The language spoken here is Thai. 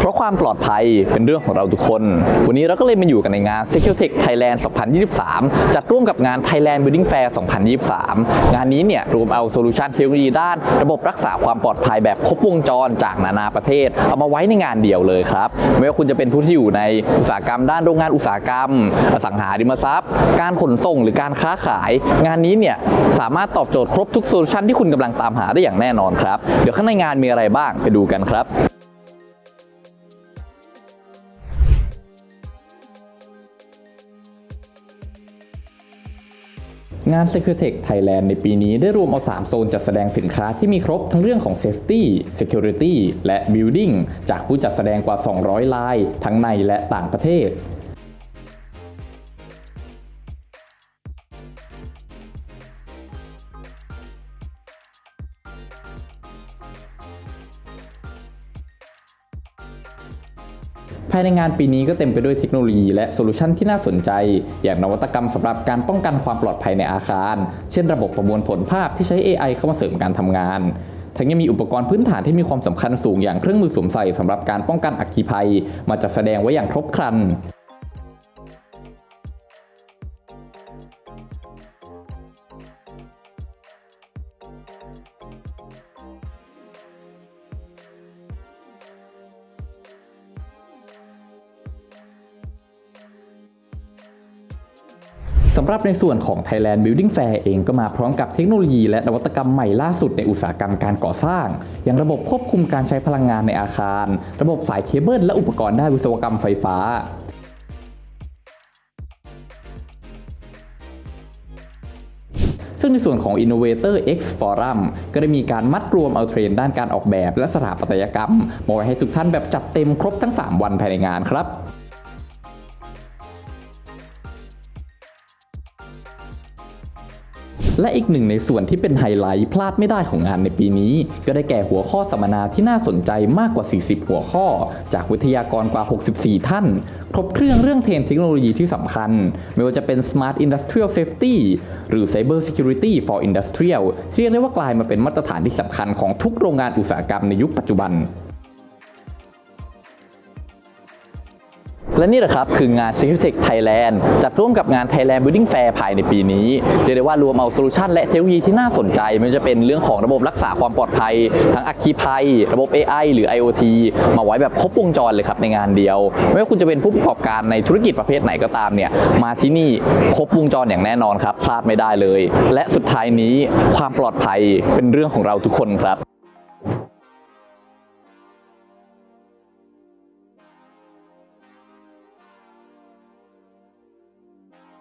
เพราะความปลอดภัยเป็นเรื่องของเราทุกคน วันนี้เราก็เลยมาอยู่กันในงาน Security Thailand 2023 จัดร่วมกับงาน Thailand Building Fair 2023 งานนี้เนี่ยรวมเอาโซลูชันเทคโนโลยีด้าน ระบบรักษาความปลอดภัยแบบครบวงจรจากนานาประเทศ เอามาไว้ในงานเดียวเลยครับ ไม่ว่าคุณจะเป็นผู้ที่อยู่ในอุตสาหกรรมด้านโรงงานอุตสาหกรรม อสังหาริมทรัพย์ การขนส่งหรือการค้าขาย งานนี้เนี่ยสามารถตอบโจทย์ครบทุกโซลูชันที่คุณกำลังตามหาได้อย่างแน่นอนครับ เดี๋ยวข้างในงานมีอะไรบ้างไปดูกันครับ งาน Securtech Thailand ในปีนี้ได้รวมเอา 3 โซนจัดแสดงสินค้าที่มีครบทั้งเรื่องของ Safety Security และ Building จากผู้จัดแสดงกว่า 200 ลาย ทั้งในและต่างประเทศ ภายในงานปีนี้ก็เต็มไปด้วยเทคโนโลยีและโซลูชันที่น่าสนใจ อย่างนวัตกรรมสำหรับการป้องกันความปลอดภัยในอาคาร เช่นระบบประมวลผลภาพที่ใช้ AI เข้ามาเสริมการทำงานทั้งยังมีอุปกรณ์พื้นฐานที่มีความสำคัญสูงอย่างเครื่องมือสวมใส่สำหรับการป้องกันอัคคีภัย มาจัดแสดงไว้อย่างครบครันำหรับในส่วนของ Thailand Building Fair เองก็มาพร้อมกับเทคโนโลยีและนวัตกรรมใหม่ล่าสุดในอุตสาหกรรมการก่อสร้าง อย่างระบบควบคุมการใช้พลังงานในอาคาร ระบบสายเคเบิลและอุปกรณ์ด้านวิศวกรรมไฟฟ้าซึ่งในส่วนของ Innovator X Forum ก็ได้มีการมัดรวมเอาเทรนด์ด้านการออกแบบและสถาปัตยกรรมมาไว้ให้ทุกท่านแบบจัดเต็มครบทั้ง 3 วันภายในงานครับ และอีกหนึ่งในส่วนที่เป็นไฮไลท์พลาดไม่ได้ของงานในปีนี้ ก็ได้แก่หัวข้อสัมมนาที่น่าสนใจมากกว่า 40 หัวข้อ จากวิทยากรกว่า 64 ท่าน ครบเครื่องเรื่องเทรนเทคโนโลยีที่สำคัญ ไม่ว่าจะเป็น Smart Industrial Safety หรือ Cyber Security for Industrial ที่เรียกได้ว่ากลายมาเป็นมาตรฐานที่สำคัญของทุกโรงงานอุตสาหกรรมในยุคปัจจุบัน และนี่แหละครับ คืองาน Security Thailand จัดร่วมกับงาน Thailand Building Fair ภายในปีนี้เรียกได้ว่ารวมเอาโซลูชันและเทคโนโลยีที่น่าสนใจไม่ว่าจะเป็นเรื่องของระบบรักษาความปลอดภัย ทั้งอัคคีภัย ระบบ AI หรือ IoT มาไว้แบบครบวงจรเลยครับในงานเดียว ไม่ว่าคุณจะเป็นผู้ประกอบการในธุรกิจประเภทไหนก็ตามเนี่ยมาที่นี่ครบวงจรอย่างแน่นอนครับพลาดไม่ได้เลย และสุดท้ายนี้ความปลอดภัยเป็นเรื่องของเราทุกคนครับ